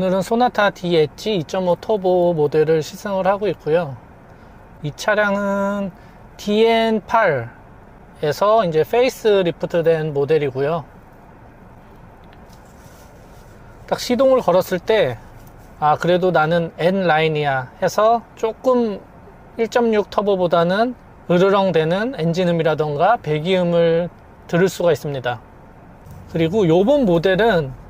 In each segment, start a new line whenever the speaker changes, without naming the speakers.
오늘은 소나타 D 엣지 2.5 터보 모델을 시승을 하고 있고요. 이 차량은 DN8에서 이제 페이스 리프트 된 모델이고요. 딱 시동을 걸었을 때, 아, 그래도 나는 N 라인이야 해서 조금 1.6 터보보다는 으르렁 되는 엔진음이라던가 배기음을 들을 수가 있습니다. 그리고 요번 모델은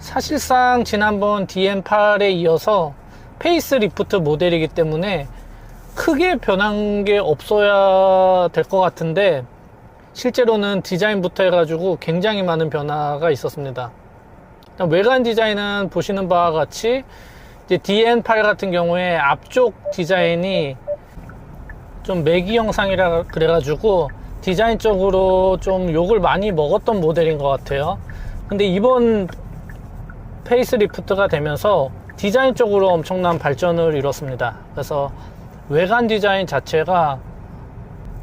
사실상 지난번 DN8에 이어서 페이스 리프트 모델이기 때문에 크게 변한 게 없어야 될 것 같은데 실제로는 디자인부터 해가지고 굉장히 많은 변화가 있었습니다. 외관 디자인은 보시는 바와 같이 이제 DN8 같은 경우에 앞쪽 디자인이 좀 매기 영상이라 그래가지고 디자인적으로 좀 욕을 많이 먹었던 모델인 것 같아요. 근데 이번 페이스리프트가 되면서 디자인적으로 엄청난 발전을 이뤘습니다. 그래서 외관 디자인 자체가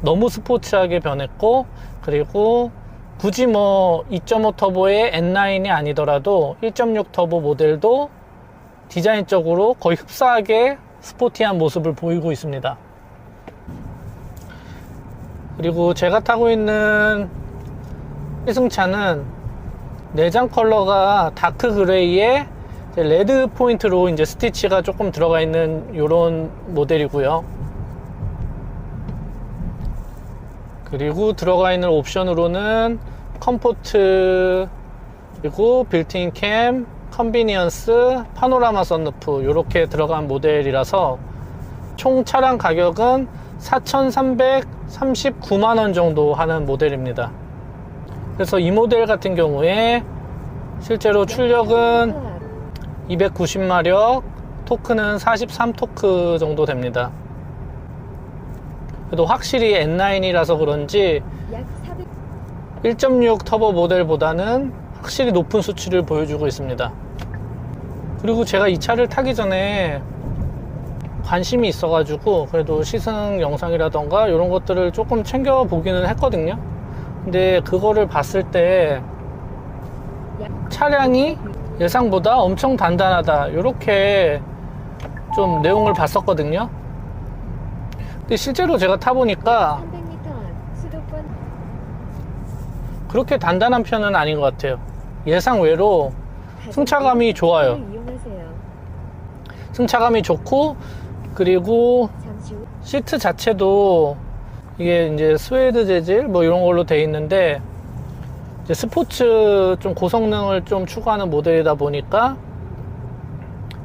너무 스포츠하게 변했고 그리고 굳이 뭐 2.5 터보의 N9이 아니더라도 1.6 터보 모델도 디자인적으로 거의 흡사하게 스포티한 모습을 보이고 있습니다. 그리고 제가 타고 있는 시승차는 내장 컬러가 다크 그레이에 레드 포인트로 이제 스티치가 조금 들어가 있는 이런 모델이고요. 그리고 들어가 있는 옵션으로는 컴포트 그리고 빌트인 캠, 컨비니언스, 파노라마 썬루프 이렇게 들어간 모델이라서 총 차량 가격은 4,339만 원 정도 하는 모델입니다. 그래서 이 모델 같은 경우에 실제로 출력은 290마력, 토크는 43토크 정도 됩니다. 그래도 확실히 N9이라서 그런지
약 400.
1.6 터보 모델보다는 확실히 높은 수치를 보여주고 있습니다. 그리고 제가 이 차를 타기 전에 관심이 있어가지고 그래도 시승 영상이라던가 이런 것들을 조금 챙겨 보기는 했거든요. 근데 그거를 봤을 때 차량이 예상보다 엄청 단단하다 이렇게 좀 내용을 봤었거든요. 근데 실제로 제가 타보니까
300m 앞 수도권
그렇게 단단한 편은 아닌 것 같아요. 예상 외로 승차감이 좋아요. 승차감이 좋고 그리고 시트 자체도 이게 이제 스웨이드 재질 뭐 이런 걸로 돼 있는데 스포츠 좀 고성능을 좀 추구하는 모델이다 보니까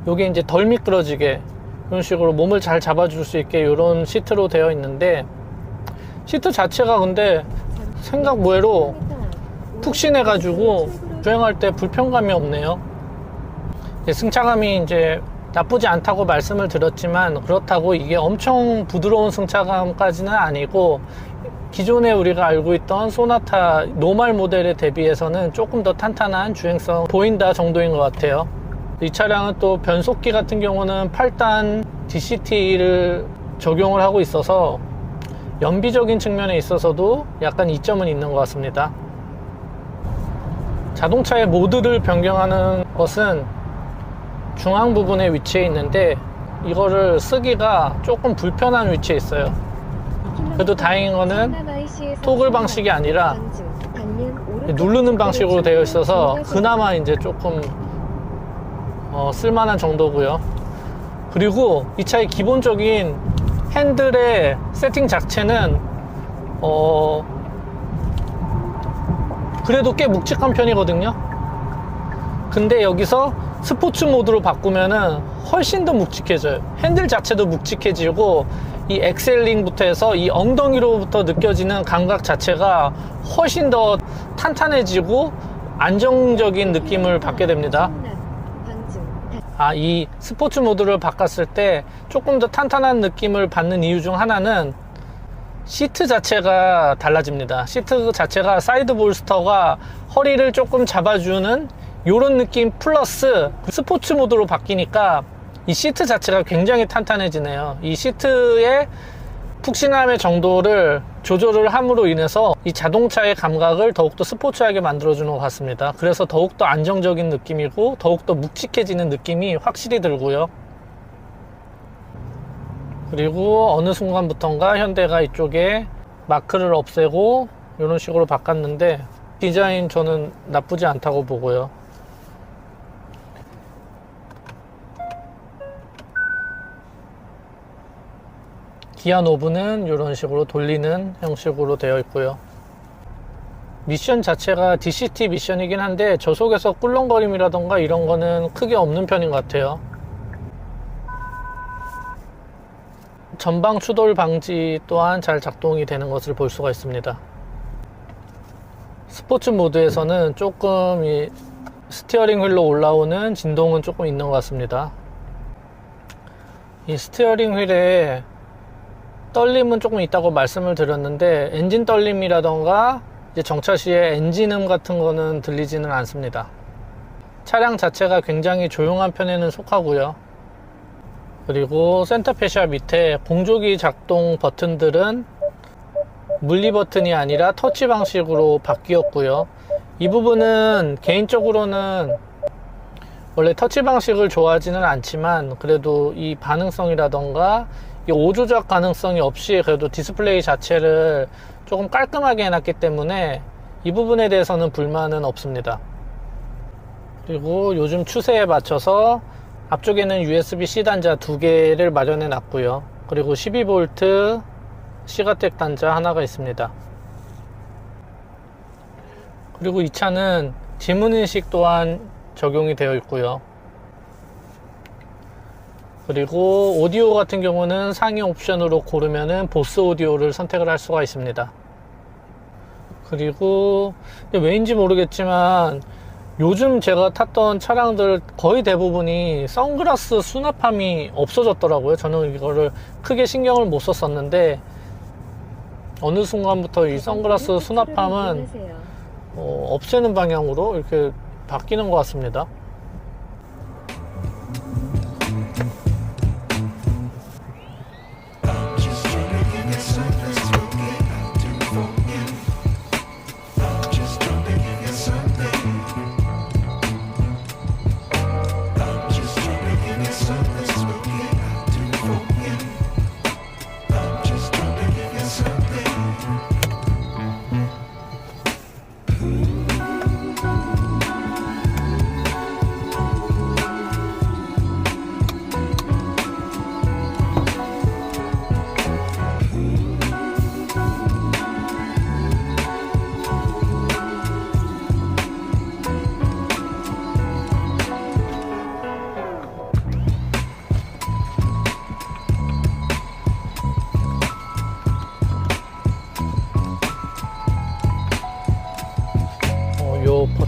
요게 이제 덜 미끄러지게 이런 식으로 몸을 잘 잡아줄 수 있게 이런 시트로 되어 있는데 시트 자체가 근데 생각 외로
300m 앞
푹신해가지고 주행할 때 불편감이 없네요. 승차감이 이제 나쁘지 않다고 말씀을 드렸지만 그렇다고 이게 엄청 부드러운 승차감까지는 아니고 기존에 우리가 알고 있던 소나타 노말 모델에 대비해서는 조금 더 탄탄한 주행성 보인다 정도인 것 같아요. 이 차량은 또 변속기 같은 경우는 8단 DCT를 적용을 하고 있어서 연비적인 측면에 있어서도 약간 이점은 있는 것 같습니다. 자동차의 모드를 변경하는 것은 중앙 부분에 위치해 있는데 이거를 쓰기가 조금 불편한 위치에 있어요. 그래도 다행인 거는 토글 방식이 아니라 누르는 방식으로 되어 있어서 그나마 이제 조금 어, 쓸만한 정도고요. 그리고 이 차의 기본적인 핸들의 세팅 자체는 어, 그래도 꽤 묵직한 편이거든요. 근데 여기서 스포츠 모드로 바꾸면은 훨씬 더 묵직해져요. 핸들 자체도 묵직해지고 이 엑셀링부터 해서 이 엉덩이로부터 느껴지는 감각 자체가 훨씬 더 탄탄해지고 안정적인 느낌을 받게 됩니다. 아, 이 스포츠 모드를 바꿨을 때 조금 더 탄탄한 느낌을 받는 이유 중 하나는 시트 자체가 달라집니다. 시트 자체가 사이드 볼스터가 허리를 조금 잡아주는 이런 느낌 플러스 스포츠 모드로 바뀌니까 이 시트 자체가 굉장히 탄탄해지네요. 이 시트의 푹신함의 정도를 조절을 함으로 인해서 이 자동차의 감각을 더욱더 스포츠하게 만들어주는 것 같습니다. 그래서 더욱더 안정적인 느낌이고 더욱더 묵직해지는 느낌이 확실히 들고요. 그리고 어느 순간부턴가 현대가 이쪽에 마크를 없애고 이런 식으로 바꿨는데 디자인 저는 나쁘지 않다고 보고요. 기아 노브는 이런 식으로 돌리는 형식으로 되어 있고요. 미션 자체가 DCT 미션이긴 한데 저속에서 꿀렁거림이라던가 이런 거는 크게 없는 편인 것 같아요. 전방 추돌 방지 또한 잘 작동이 되는 것을 볼 수가 있습니다. 스포츠 모드에서는 조금 이 스티어링 휠로 올라오는 진동은 조금 있는 것 같습니다. 이 스티어링 휠에 떨림은 조금 있다고 말씀을 드렸는데 엔진 떨림이라던가 정차 시에 엔진음 같은 거는 들리지는 않습니다. 차량 자체가 굉장히 조용한 편에는 속하고요. 그리고 센터 페시아 밑에 공조기 작동 버튼들은 물리 버튼이 아니라 터치 방식으로 바뀌었고요. 이 부분은 개인적으로는 원래 터치 방식을 좋아하지는 않지만 그래도 이 반응성이라던가 이 오조작 가능성이 없이 그래도 디스플레이 자체를 조금 깔끔하게 해놨기 때문에 이 부분에 대해서는 불만은 없습니다. 그리고 요즘 추세에 맞춰서 앞쪽에는 USB-C 단자 두 개를 마련해 놨고요. 그리고 12V 시가텍 단자 하나가 있습니다. 그리고 이 차는 지문인식 또한 적용이 되어 있고요. 그리고 오디오 같은 경우는 상위 옵션으로 고르면은 보스 오디오를 선택을 할 수가 있습니다. 그리고 왜인지 모르겠지만 요즘 제가 탔던 차량들 거의 대부분이 선글라스 수납함이 없어졌더라고요. 저는 이거를 크게 신경을 못 썼었는데 어느 순간부터 이 선글라스 수납함은. 어, 없애는 방향으로 이렇게 바뀌는 것 같습니다.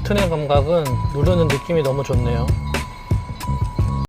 버튼의 감각은 누르는 느낌이 너무 좋네요.